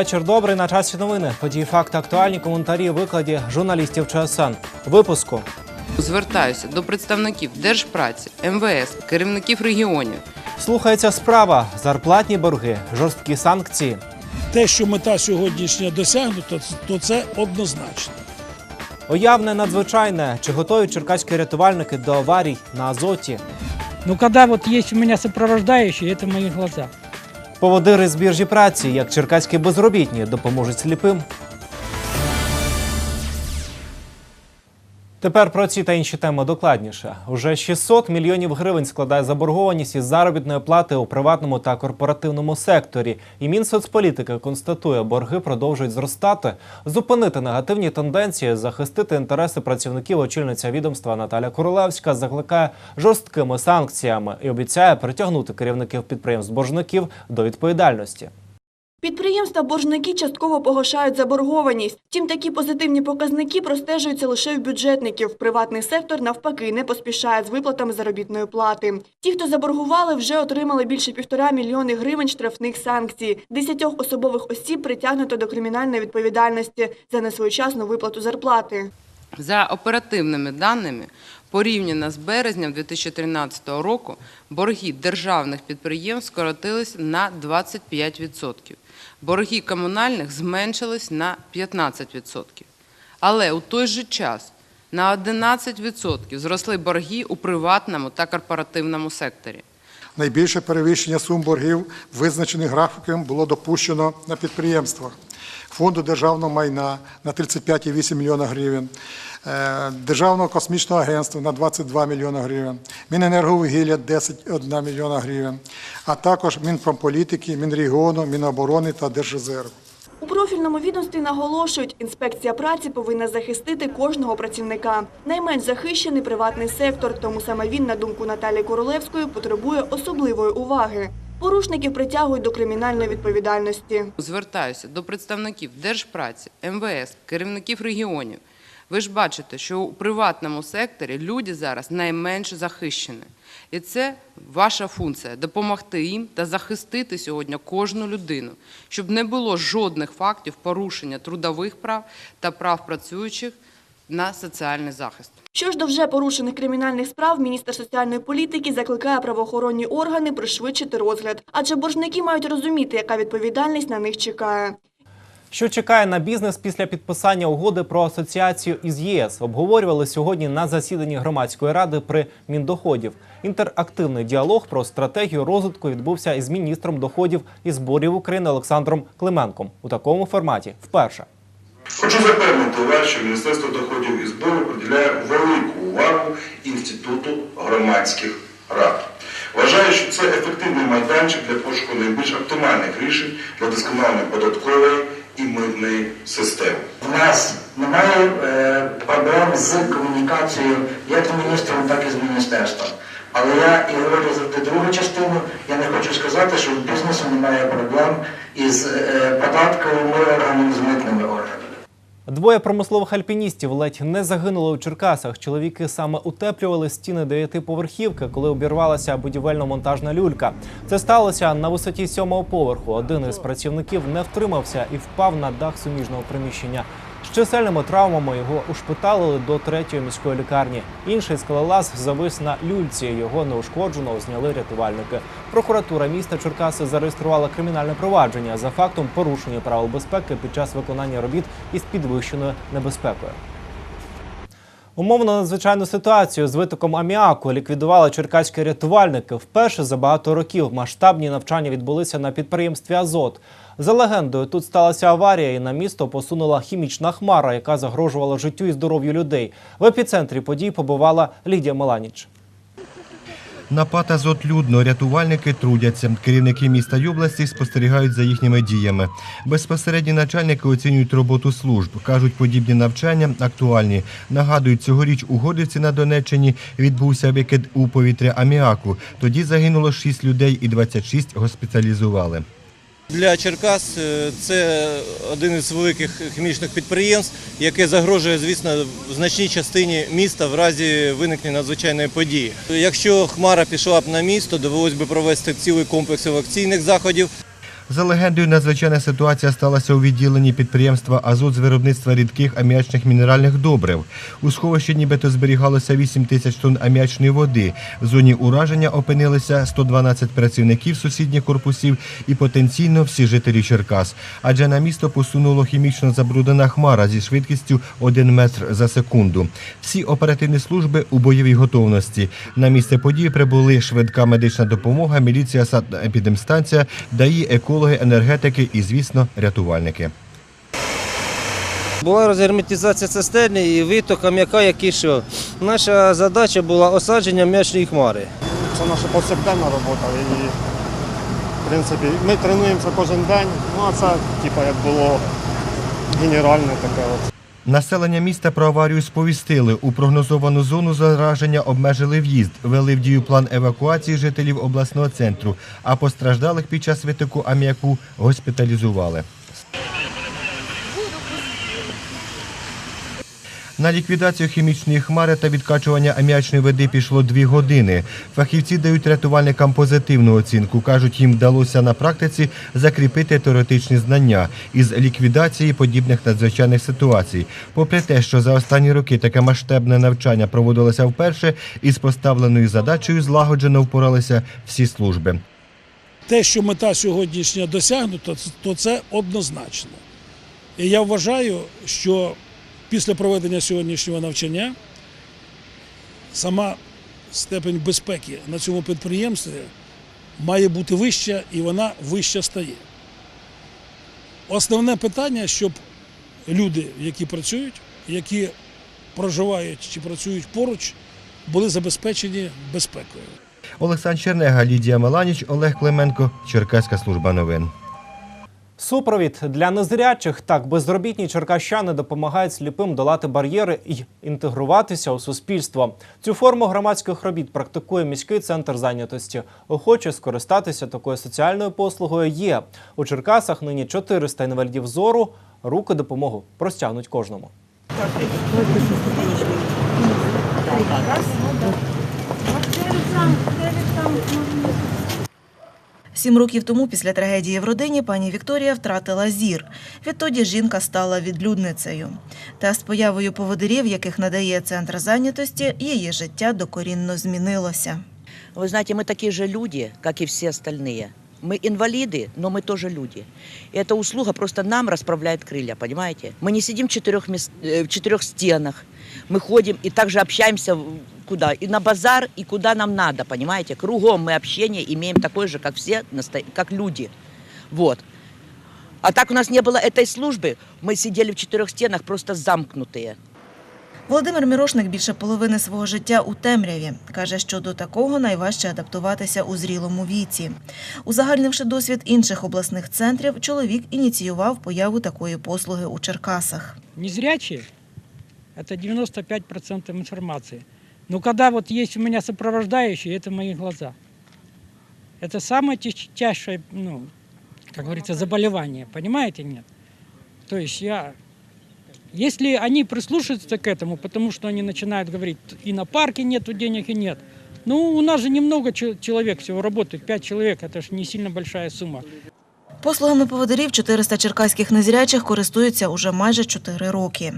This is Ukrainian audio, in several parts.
Вечір добрий на часі новини. Події, факти, актуальні коментарі, викладі журналістів ЧСН. Випуску. Звертаюся до представників Держпраці, МВС, керівників регіонів. Слухається справа, зарплатні борги, жорсткі санкції. те, що мета сьогоднішня досягнута, то це однозначно. Уявне надзвичайне. Чи готові черкаські рятувальники до аварій на Азоті? Ну, когда вот есть у меня сопровождающие, это мои глаза. Поводири з біржі праці, як черкаські безробітні, допоможуть сліпим. Тепер про ці та інші теми докладніше. Уже 600 мільйонів гривень складає заборгованість із заробітної плати у приватному та корпоративному секторі. І Мінсоцполітики констатує, борги продовжують зростати. Зупинити негативні тенденції, захистити інтереси працівників. Очільниця відомства Наталя Королевська закликає жорсткими санкціями і обіцяє притягнути керівників підприємств-боржників до відповідальності. Підприємства-боржники частково погашають заборгованість. Втім, такі позитивні показники простежуються лише в бюджетників. Приватний сектор, навпаки, не поспішає з виплатами заробітної плати. Ті, хто заборгували, вже отримали більше півтора мільйони гривень штрафних санкцій. Десятьох особових осіб притягнуто до кримінальної відповідальності за несвоєчасну виплату зарплати. За оперативними даними, порівняно з березням 2013 року, борги державних підприємств скоротились на 25%. Борги комунальних зменшились на 15%. Але у той же час на 11% зросли борги у приватному та корпоративному секторі. Найбільше перевищення сум боргів, визначених графіком, було допущено на підприємствах. Фонду державного майна на 35,8 мільйона гривень, е, Державного космічного агентства на 22 мільйона гривень, Міненерговугілля 10,1 мільйона гривень, а також Мінпромполітики, Мінрегіону, Міноборони та Держрезерву. У профільному відомстві наголошують, інспекція праці повинна захистити кожного працівника. Найменш захищений приватний сектор, тому саме він, на думку Наталії Королевської, потребує особливої уваги. Порушників притягують до кримінальної відповідальності. Звертаюся до представників Держпраці, МВС, керівників регіонів. Ви ж бачите, що у приватному секторі люди зараз найменш захищені. І це ваша функція допомогти їм та захистити сьогодні кожну людину, щоб не було жодних фактів порушення трудових прав та прав працюючих на соціальний захист. Що ж до вже порушених кримінальних справ, міністр соціальної політики закликає правоохоронні органи пришвидшити розгляд, адже боржники мають розуміти, яка відповідальність на них чекає. Що чекає на бізнес після підписання угоди про асоціацію із ЄС? Обговорювали сьогодні на засіданні громадської ради при Міндоходів. Інтерактивний діалог про стратегію розвитку відбувся із міністром доходів і зборів України Олександром Клименком у такому форматі. Вперше. Хочу запевнити вас, що Міністерство доходів і збору приділяє велику увагу інституту громадських рад. Вважаю, що це ефективний майданчик для пошуку найбільш оптимальних рішень для досконалення податкової і митної системи. У нас немає е, проблем з комунікацією як з міністром, так і з міністерством. Але я і говорю завжди другу частину. Я не хочу сказати, що в бізнесу немає проблем із е, податковими органами, з митними органами. Двоє промислових альпіністів ледь не загинули у Черкасах. Чоловіки саме утеплювали стіни дев'ятиповерхівки, коли обірвалася будівельно-монтажна люлька. Це сталося на висоті сьомого поверху. Один із працівників не втримався і впав на дах суміжного приміщення. Чисельними травмами його ушпиталили до третьої міської лікарні. Інший скалолаз завис на люльці. Його неушкодженого зняли рятувальники. Прокуратура міста Черкаси зареєструвала кримінальне провадження за фактом порушення правил безпеки під час виконання робіт із підвищеною небезпекою. Умовно надзвичайну ситуацію з витоком аміаку ліквідували черкаські рятувальники. Вперше за багато років масштабні навчання відбулися на підприємстві Азот. За легендою, тут сталася аварія, і на місто посунула хімічна хмара, яка загрожувала життю і здоров'ю людей. В епіцентрі подій побувала Лідія Меланіч. На зотлюдно, рятувальники трудяться. Керівники міста й області спостерігають за їхніми діями. Безпосередні начальники оцінюють роботу служб. Кажуть, подібні навчання актуальні. Нагадують, цьогоріч у Горлівці на Донеччині відбувся викид у повітря аміаку. Тоді загинуло 6 людей і 26 госпіталізували. Для Черкас е, це один із великих хімічних підприємств, яке загрожує, звісно, в значній частині міста в разі виникнення надзвичайної події. Якщо хмара пішла б на місто, довелось би провести цілий комплекс евакційних заходів. За легендою, надзвичайна ситуація сталася у відділенні підприємства Азот з виробництва рідких аміачних мінеральних добрив. У сховищі нібито зберігалося 8 тисяч тонн аміачної води. В зоні ураження опинилися 112 працівників сусідніх корпусів і потенційно всі жителі Черкас. Адже на місто посунуло хімічно забруднена хмара зі швидкістю 1 метр за секунду. Всі оперативні служби у бойовій готовності. На місце події прибули швидка медична допомога, міліція, епідемстанція, ДАІ, екологи, енергетики і, звісно, рятувальники. Була розгерметизація цистерни і виток м'яка, який йшов. Наша задача була осадження м'ячної хмари. Це наша повсякденна робота. І, в принципі, ми тренуємося кожен день. Ну, а це, типу, як було генеральне таке. От. Населення міста про аварію сповістили. У прогнозовану зону зараження обмежили в'їзд, ввели в дію план евакуації жителів обласного центру, а постраждалих під час витоку аміаку госпіталізували. На ліквідацію хімічної хмари та відкачування аміачної води пішло дві години. Фахівці дають рятувальникам позитивну оцінку. Кажуть, їм вдалося на практиці закріпити теоретичні знання із ліквідації подібних надзвичайних ситуацій. Попри те, що за останні роки таке масштабне навчання проводилося вперше, із поставленою задачею злагоджено впоралися всі служби. Те, що мета сьогоднішня досягнута, то це однозначно. І я вважаю, що після проведення сьогоднішнього навчання сама степень безпеки на цьому підприємстві має бути вища і вона вища стає. Основне питання, щоб люди, які працюють, які проживають чи працюють поруч, були забезпечені безпекою. Олександр Чернега, Лідія Маланіч, Олег Клименко, Черкаська служба новин. Супровід для незрячих так безробітні черкащани допомагають сліпим долати бар'єри і інтегруватися у суспільство. Цю форму громадських робіт практикує міський центр зайнятості. Охоче скористатися такою соціальною послугою є у Черкасах. Нині 400 інвалідів зору. Руки допомогу простягнуть кожному. Сім років тому, після трагедії в родині, пані Вікторія втратила зір. Відтоді жінка стала відлюдницею. Та з появою поводирів, яких надає центр зайнятості, її життя докорінно змінилося. Вы знаете, мы такие же люди, как и все остальные. Мы инвалиды, но мы тоже люди. И эта услуга просто нам расправляет крылья, понимаете? Мы не сидим в четырех, мес- э, в четырех стенах. Мы ходим и также общаемся в- куда? И на базар, и куда нам надо, понимаете? Кругом мы общение имеем такое же, как все, наста- как люди. Вот. А так у нас не было этой службы, мы сидели в четырех стенах просто замкнутые. Володимир Мірошник більше половини свого життя у темряві. Каже, що до такого найважче адаптуватися у зрілому віці. Узагальнивши досвід інших обласних центрів, чоловік ініціював появу такої послуги у Черкасах. Незрячие – это 95% информации. Но когда вот есть у меня сопровождающие, это мои глаза. Это самое тяж- тяжкое, ну, как говорится, заболевание. Понимаете, нет? То есть я... Если они прислушаются к этому, потому что они начинают говорить, и на парке нету денег, и нет. Ну, у нас же немного чел- человек всего работает, 5 человек, это же не сильно большая сумма. Послугами поводирів 400 черкаських незрячих користуються уже майже 4 роки.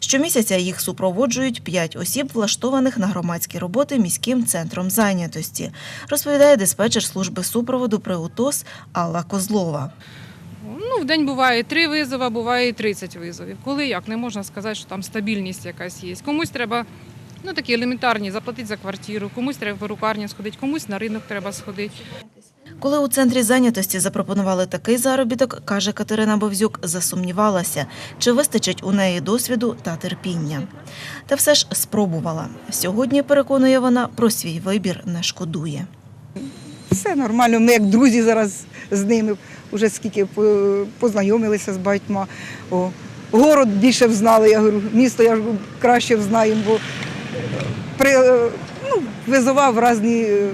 Щомісяця їх супроводжують 5 осіб, влаштованих на громадські роботи міським центром зайнятості, розповідає диспетчер служби супроводу при УТОС Алла Козлова. Ну, в день буває 3 визова, буває і 30 визовів. Коли як, не можна сказати, що там стабільність якась є. Комусь треба ну, такі елементарні заплатити за квартиру, комусь треба в перукарню сходити, комусь на ринок треба сходити. Коли у центрі зайнятості запропонували такий заробіток, каже Катерина Бовзюк, засумнівалася, чи вистачить у неї досвіду та терпіння. Та все ж спробувала. Сьогодні, переконує вона, про свій вибір не шкодує. Все нормально. Ми як друзі зараз з ними вже скільки познайомилися з багатьма. О, город більше взнали, я говорю, місто я краще взнаємо, бо при, е, ну, визивав різні е,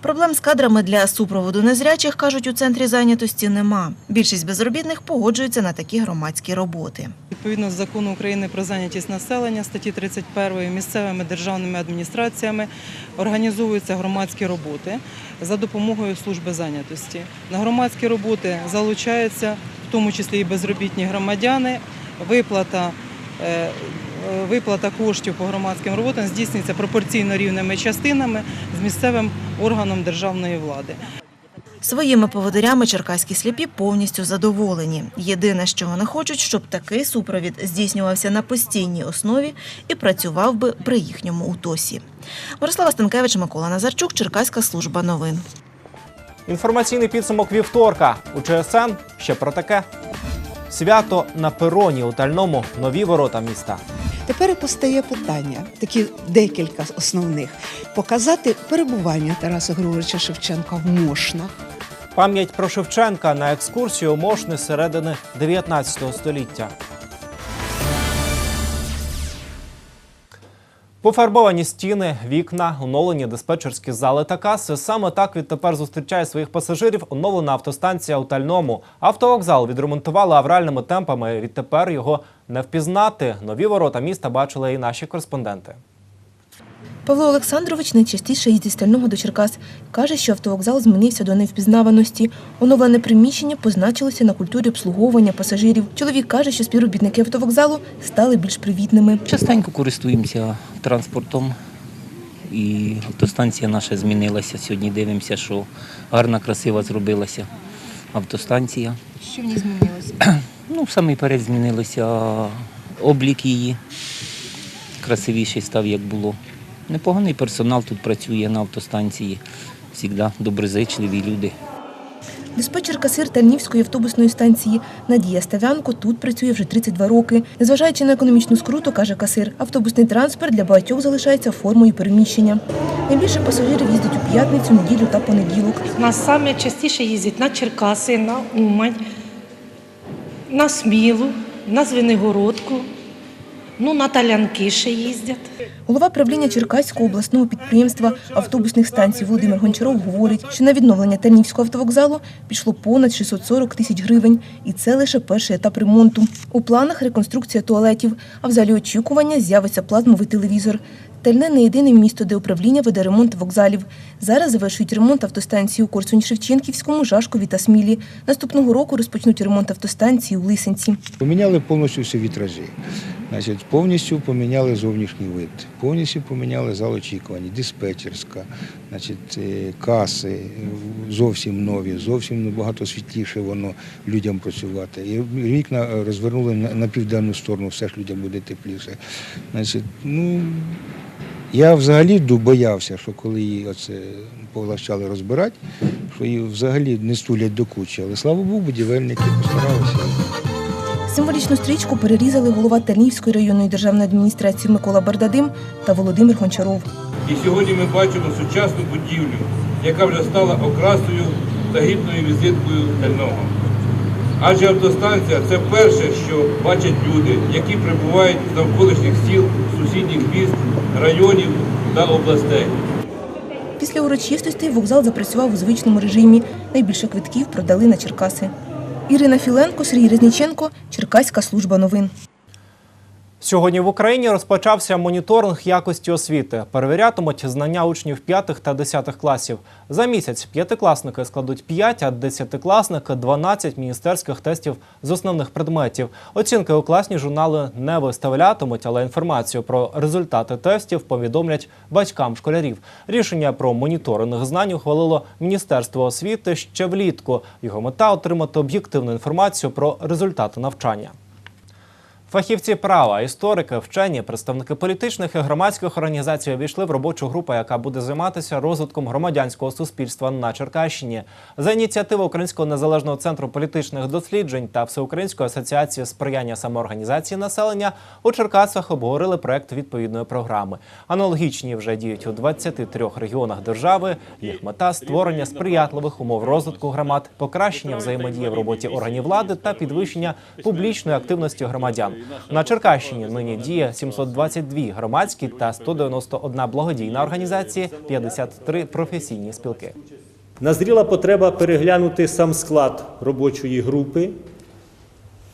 Проблем з кадрами для супроводу незрячих, кажуть, у центрі зайнятості нема. Більшість безробітних погоджуються на такі громадські роботи. Відповідно з закону України про зайнятість населення статті 31 місцевими державними адміністраціями організовуються громадські роботи за допомогою служби зайнятості. На громадські роботи залучаються в тому числі і безробітні громадяни. Виплата е, Виплата коштів по громадським роботам здійснюється пропорційно рівними частинами з місцевим органом державної влади. Своїми поводирями черкаські сліпі повністю задоволені. Єдине, що вони хочуть, щоб такий супровід здійснювався на постійній основі і працював би при їхньому утосі. Мирослава Станкевич, Микола Назарчук, Черкаська служба новин. Інформаційний підсумок вівторка. У ЧСН ще про таке. Свято на пероні у Тальному нові ворота міста. Тепер постає питання, такі декілька основних. Показати перебування Тараса Григоровича Шевченка в Мошнах. Пам'ять про Шевченка на екскурсію Мошни середини 19 століття. Пофарбовані стіни, вікна, оновлені диспетчерські зали та каси. Саме так відтепер зустрічає своїх пасажирів оновлена автостанція у Тальному. Автовокзал відремонтували авральними темпами. Відтепер його не впізнати. Нові ворота міста бачили і наші кореспонденти. Павло Олександрович найчастіше їздить з Стального до Черкас. Каже, що автовокзал змінився до невпізнаваності. Оновлене приміщення позначилося на культурі обслуговування пасажирів. Чоловік каже, що співробітники автовокзалу стали більш привітними. Частенько користуємося транспортом. І автостанція наша змінилася. Сьогодні дивимося, що гарна, красива зробилася автостанція. Що в ній змінилося? Ну, в самий перед змінилося облік її. Красивіший став, як було. Непоганий персонал тут працює на автостанції. Завжди доброзичливі люди. Диспетчер касир Тальнівської автобусної станції Надія Ставянко тут працює вже 32 роки. Незважаючи на економічну скруту, каже касир, автобусний транспорт для багатьох залишається формою переміщення. Найбільше пасажирів їздить у п'ятницю, неділю та понеділок. У нас саме частіше їздять на Черкаси, на Умань, на Смілу, на Звенигородку, ну на Талянки ще їздять. Голова правління Черкаського обласного підприємства автобусних станцій Володимир Гончаров говорить, що на відновлення Тернівського автовокзалу пішло понад 640 тисяч гривень, і це лише перший етап ремонту. У планах реконструкція туалетів, а в залі очікування з'явиться плазмовий телевізор. Тальне не єдине місто, де управління веде ремонт вокзалів. Зараз завершують ремонт автостанції у Корсунь-Шевченківському, Жашкові та Смілі. Наступного року розпочнуть ремонт автостанції у Лисенці. Поміняли повністю всі вітражі. Значить, повністю поміняли зовнішній вид, повністю поміняли зал очікування, диспетчерська, значить, е, каси зовсім нові, зовсім набагато світліше воно людям працювати. І вікна е, розвернули на південну сторону, все ж людям буде тепліше. Значить, ну, я взагалі боявся, що коли її оце почали розбирати, що її взагалі не стулять до кучі. Але слава Богу, будівельники постаралися. Символічну стрічку перерізали голова Тальнівської районної державної адміністрації Микола Бардадим та Володимир Гончаров. І сьогодні ми бачимо сучасну будівлю, яка вже стала окрасою та гідною візиткою Тального. Адже автостанція це перше, що бачать люди, які прибувають з навколишніх сіл, сусідніх міст, районів та областей. Після урочистостей вокзал запрацював у звичному режимі. Найбільше квитків продали на Черкаси. Ірина Філенко, Сергій Резніченко, Черкаська служба новин. Сьогодні в Україні розпочався моніторинг якості освіти. Перевірятимуть знання учнів 5 та 10 класів. За місяць п'ятикласники складуть 5, а десятикласники 12 міністерських тестів з основних предметів. Оцінки у класні журнали не виставлятимуть, але інформацію про результати тестів повідомлять батькам школярів. Рішення про моніторинг знань ухвалило Міністерство освіти ще влітку. Його мета отримати об'єктивну інформацію про результати навчання. Фахівці права, історики, вчені, представники політичних і громадських організацій увійшли в робочу групу, яка буде займатися розвитком громадянського суспільства на Черкащині. За ініціативи Українського незалежного центру політичних досліджень та Всеукраїнської асоціації сприяння самоорганізації населення у Черкасах обговорили проект відповідної програми. Аналогічні вже діють у 23 регіонах держави. Їх мета створення сприятливих умов розвитку громад, покращення взаємодії в роботі органів влади та підвищення публічної активності громадян. На Черкащині нині діє 722 громадські та 191 благодійна організації, 53 професійні спілки. Назріла потреба переглянути сам склад робочої групи.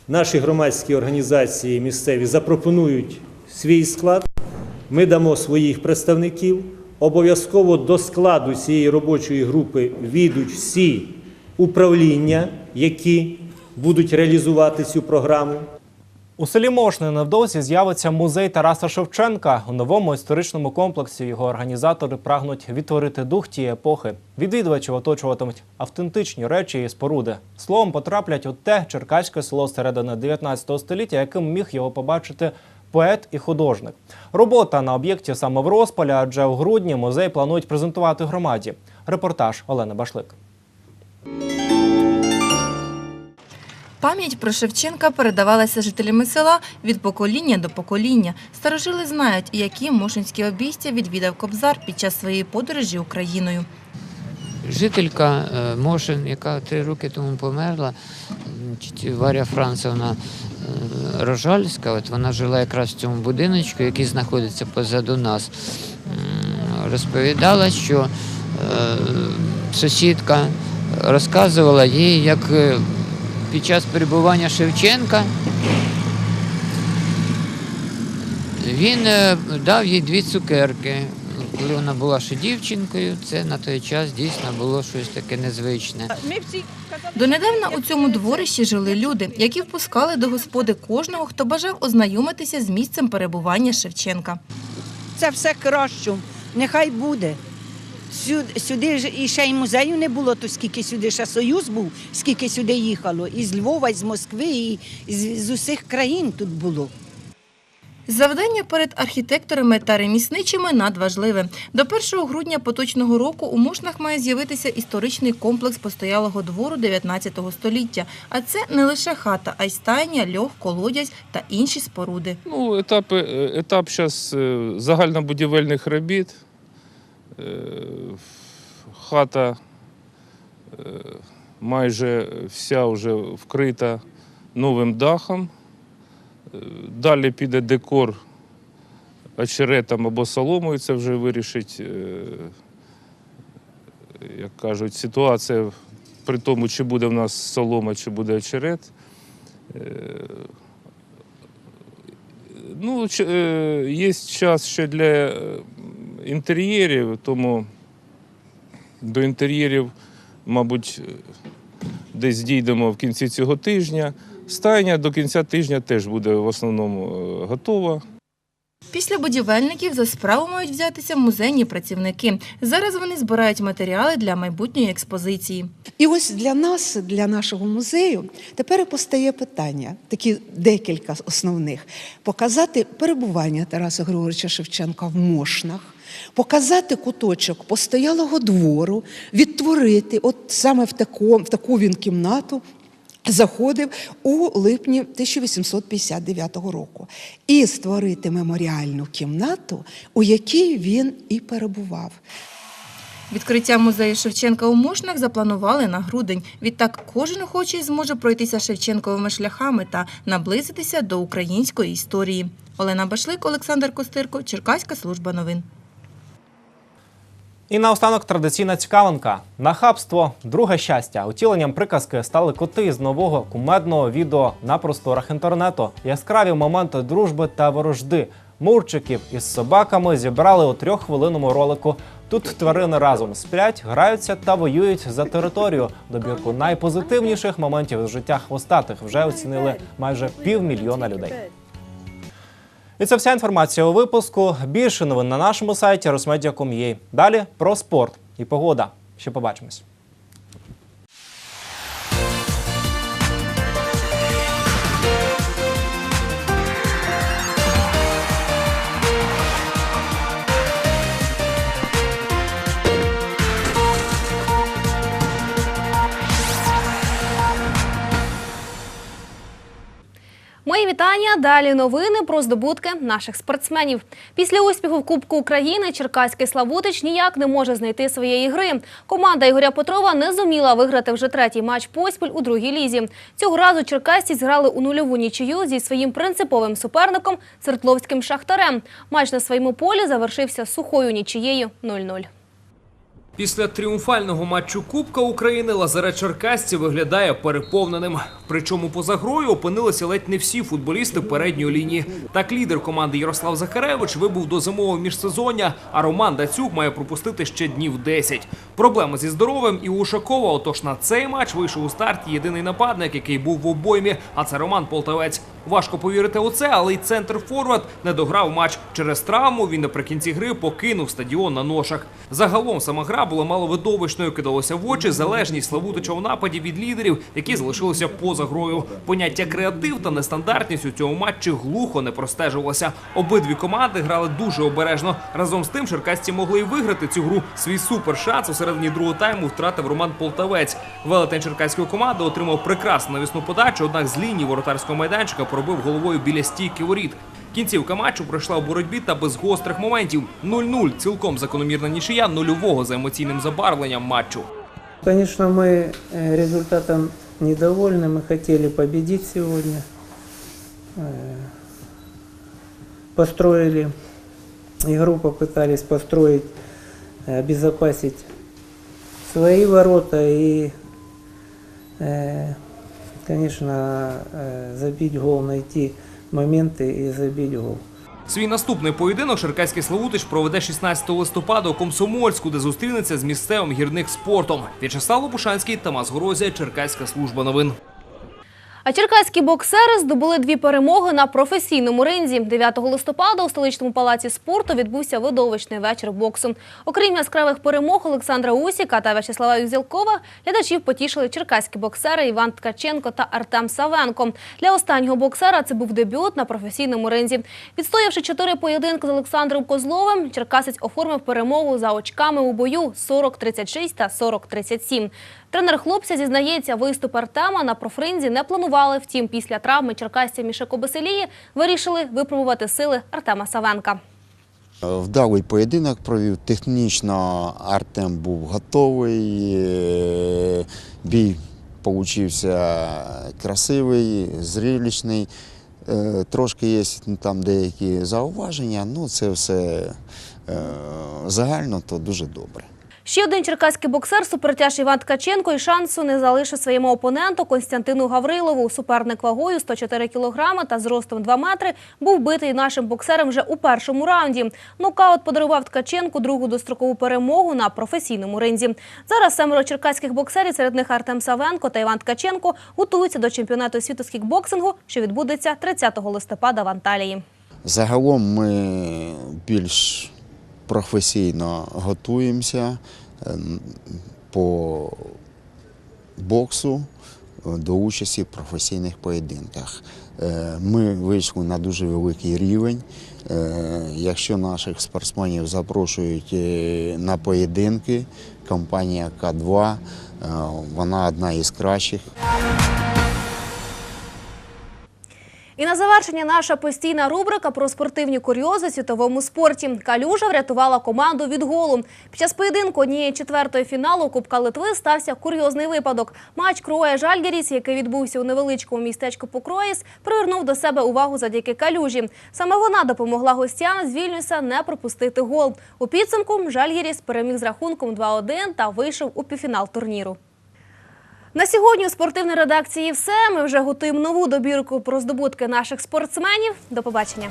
Наші громадські організації місцеві запропонують свій склад. Ми дамо своїх представників. Обов'язково до складу цієї робочої групи війдуть всі управління, які будуть реалізувати цю програму. У селі Мошни невдовзі з'явиться музей Тараса Шевченка. У новому історичному комплексі його організатори прагнуть відтворити дух тієї епохи. Відвідувачів оточуватимуть автентичні речі і споруди. Словом, потраплять у те черкаське село середини 19 століття, яким міг його побачити поет і художник. Робота на об'єкті саме в розпалі, адже у грудні музей планують презентувати громаді. Репортаж Олени Башлик. Пам'ять про Шевченка передавалася жителями села від покоління до покоління. Старожили знають, які мошинські обійстя відвідав Кобзар під час своєї подорожі Україною. Жителька е, Мошин, яка три роки тому померла, Варя Францевна е, Рожальська, от вона жила якраз в цьому будиночку, який знаходиться позаду нас. Розповідала, що е, сусідка розказувала їй, як під час перебування Шевченка він е, дав їй дві цукерки. Коли вона була ще дівчинкою, це на той час дійсно було щось таке незвичне. Донедавна у цьому дворищі жили люди, які впускали до господи кожного, хто бажав ознайомитися з місцем перебування Шевченка. Це все краще, нехай буде. Сюди, сюди ж і ще й музею не було, то скільки сюди ще Союз був, скільки сюди їхало. І з Львова, і з Москви, і з, з усіх країн тут було. Завдання перед архітекторами та ремісничими надважливе. До 1 грудня поточного року у Мошнах має з'явитися історичний комплекс постоялого двору 19 століття. А це не лише хата, а й стайня, льох, колодязь та інші споруди. Ну, етап, е, етап зараз загальнобудівельних робіт. Е, Хата е, майже вся вже вкрита новим дахом. Е, Далі піде декор очеретом або соломою. Це вже вирішить, як кажуть, ситуація при тому, чи буде в нас солома, чи буде очерет. Ну, є час ще для інтер'єрів, тому до інтер'єрів, мабуть, десь дійдемо в кінці цього тижня. Стайня до кінця тижня теж буде в основному е, готова. Після будівельників за справу мають взятися музейні працівники. Зараз вони збирають матеріали для майбутньої експозиції. І ось для нас, для нашого музею, тепер постає питання, такі декілька основних: показати перебування Тараса Григоровича Шевченка в Мошнах, показати куточок постоялого двору, відтворити, от саме в таку, в таку він кімнату. Заходив у липні 1859 року і створити меморіальну кімнату, у якій він і перебував. Відкриття музею Шевченка у Мошнах запланували на грудень. Відтак кожен охочий зможе пройтися Шевченковими шляхами та наблизитися до української історії. Олена Башлик, Олександр Костирко, Черкаська служба новин. І наостанок традиційна цікавинка. Нахабство друге щастя. Утіленням приказки стали коти з нового кумедного відео на просторах інтернету. Яскраві моменти дружби та ворожди. Мурчиків із собаками зібрали у трьоххвилинному ролику. Тут тварини разом сплять, граються та воюють за територію. Добірку найпозитивніших моментів з життя хвостатих вже оцінили майже півмільйона людей. І це вся інформація у випуску. Більше новин на нашому сайті rosmedia.com.ua. Далі про спорт і погода. Ще побачимось. Мої вітання. Далі новини про здобутки наших спортсменів. Після успіху в Кубку України Черкаський Славутич ніяк не може знайти своєї гри. Команда Ігоря Петрова не зуміла виграти вже третій матч поспіль у другій лізі. Цього разу черкасці зграли у нульову нічию зі своїм принциповим суперником Свердловським Шахтарем. Матч на своєму полі завершився сухою нічиєю 0-0. Після тріумфального матчу Кубка України Лазарет Черкасці виглядає переповненим. Причому поза грою опинилися ледь не всі футболісти передньої лінії. Так лідер команди Ярослав Захаревич вибув до зимового міжсезоння, а Роман Дацюк має пропустити ще днів 10. Проблеми зі здоров'ям і Ушакова. Отож на цей матч вийшов у старті єдиний нападник, який був в обоймі, а це Роман Полтавець. Важко повірити у це, але й центр Форвард не дограв матч через травму. Він наприкінці гри покинув стадіон на ношах. Загалом сама гра була маловидовищною. Кидалося в очі залежність Славутича у нападі від лідерів, які залишилися поза грою. Поняття креатив та нестандартність у цьому матчі глухо не простежувалося. Обидві команди грали дуже обережно. Разом з тим черкасці могли й виграти цю гру. Свій супершанс у середині другого тайму втратив Роман Полтавець. Велетень черкаської команди отримав прекрасну навісну подачу, однак з лінії воротарського майданчика пробив головою біля стійки воріт. Кінцівка матчу пройшла в боротьбі та без гострих моментів. 0-0 – цілком закономірна нічия нульового за емоційним забарвленням матчу. Конечно, мы э, результатом недовольны. Мы хотели победить сегодня. Э, Построили игру, попытались построить, э, обезопасить свои ворота и, э, конечно, э, забить гол, найти моменты і забить гол. Свій наступний поєдинок Черкаський Славутич проведе 16 листопада у Комсомольську, де зустрінеться з місцевим гірник спортом. В'ячеслав Лопушанський, Тамас Горозія, Черкаська служба новин. А черкаські боксери здобули дві перемоги на професійному ринзі. 9 листопада у столичному палаці спорту відбувся видовищний вечір боксу. Окрім яскравих перемог Олександра Усіка та В'ячеслава Юзілкова, глядачів потішили черкаські боксери Іван Ткаченко та Артем Савенко. Для останнього боксера це був дебют на професійному ринзі. Відстоявши чотири поєдинки з Олександром Козловим, черкасець оформив перемогу за очками у бою 40-36 та 40-37. Тренер хлопця зізнається, виступ Артема на профринзі не планували. Втім, після травми черкасця Міша Кобеселії вирішили випробувати сили Артема Савенка. Вдалий поєдинок провів. Технічно Артем був готовий. е, Бій получився красивий, зрілищний. Е, Трошки є там деякі зауваження, ну це все е, загально, то дуже добре. Ще один черкаський боксер, супертяж Іван Ткаченко, і шансу не залишив своєму опоненту Константину Гаврилову. Суперник вагою 104 кілограми та зростом 2 метри був битий нашим боксером вже у першому раунді. Нокаут подарував Ткаченку другу дострокову перемогу на професійному ринзі. Зараз семеро черкаських боксерів, серед них Артем Савенко та Іван Ткаченко, готуються до чемпіонату світу з кікбоксингу, що відбудеться 30 листопада в Анталії. Загалом ми більш професійно готуємося ем, по боксу е, до участі в професійних поєдинках. Е, Ми вийшли на дуже великий рівень. Е, Якщо наших спортсменів запрошують е, на поєдинки, компанія К2 е, вона одна із кращих. І на завершення наша постійна рубрика про спортивні курйози у світовому спорті. Калюжа врятувала команду від голу. Під час поєдинку однієї четвертої фіналу Кубка Литви стався курйозний випадок. Матч Кроя Жальгеріс, який відбувся у невеличкому містечку Покроїс, привернув до себе увагу завдяки калюжі. Саме вона допомогла гостям з Вільнюса не пропустити гол. У підсумку Жальгеріс переміг з рахунком 2-1 та вийшов у півфінал турніру. На сьогодні у спортивній редакції все. Ми вже готуємо нову добірку про здобутки наших спортсменів. До побачення.